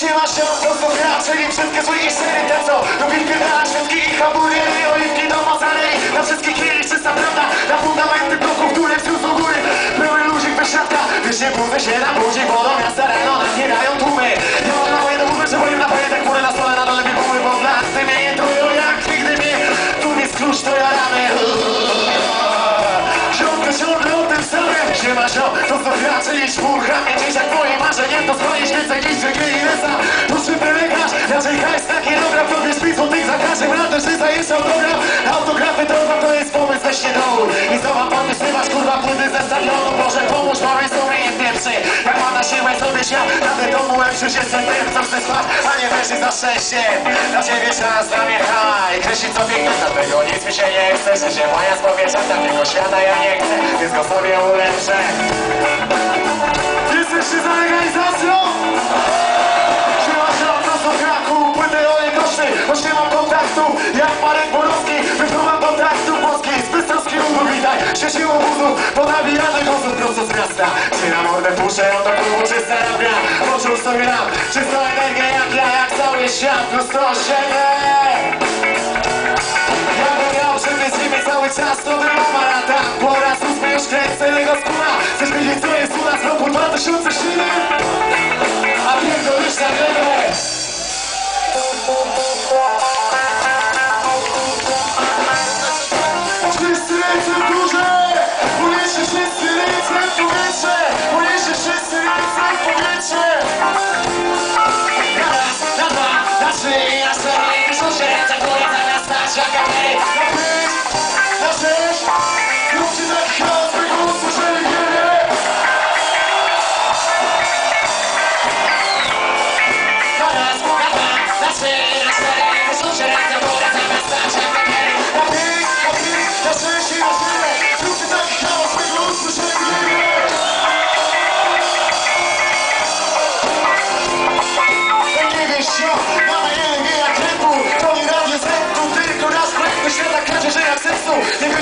Siema się, to są gracze i wszystkie i szczery Te co? Lubi wpierdalać świeczki i hamburgery Oliwki do Na wszystkich chwili czysta prawda Na fundamenty bloków, które wzniósł do góry. Pełny luzik bez siatka Wiesz nie budzę się na budzi, bo do miasta rano Nie dają tłumy samym Siema sio, to co i czwórka Mnie gdzieś jak moje marzenie To spalisz więcej niż gry i lesa. To czy wylegasz, raczej hajs taki dobra Powiesz mi złotych za każdym razem Że zajesz autograf Autografy to chyba to jest pomysł weź się dołóż I znowu podpisywać kurwa płyty ze stadionu Boże pomóż, są mnie nie pierwszy Jak ma na siłę sobie świat Nawet domu lepszy się ten tym co chce spać A nie wierzy za szczęście. Dla ciebie czas, dla mnie haj. Kreślić co piękne, dlatego nic mi się nie chce. Że się moja z powietrza, takiego świata ja nie chcę Go sobie ulepszę Jesteście za legalizacją? Siema, to są kraku, płyty olej koszty Choć nie mam kontaktu, jak Marek Borowski. Wypływam do traktu włoski, z Bystrowski Lubu witaj. Się siłą buzu, ponabijany gozem prosto z miasta. Czy na mordę puszę, on do klubu czysta rabia. Poczuł sobie ram, czystą energię jak ja, jak cały świat Plus to siebie jego skóra Chcesz wiedzieć co jest u nas w roku 2007? A pierdolisz na glebę Wszyscy ręce w górze! Wszyscy ręce w powietrze! Unieście wszyscy ręce w powietrze! Na raz, na dwa, na trzy, na cztery się ręce w górę Na pięć, na na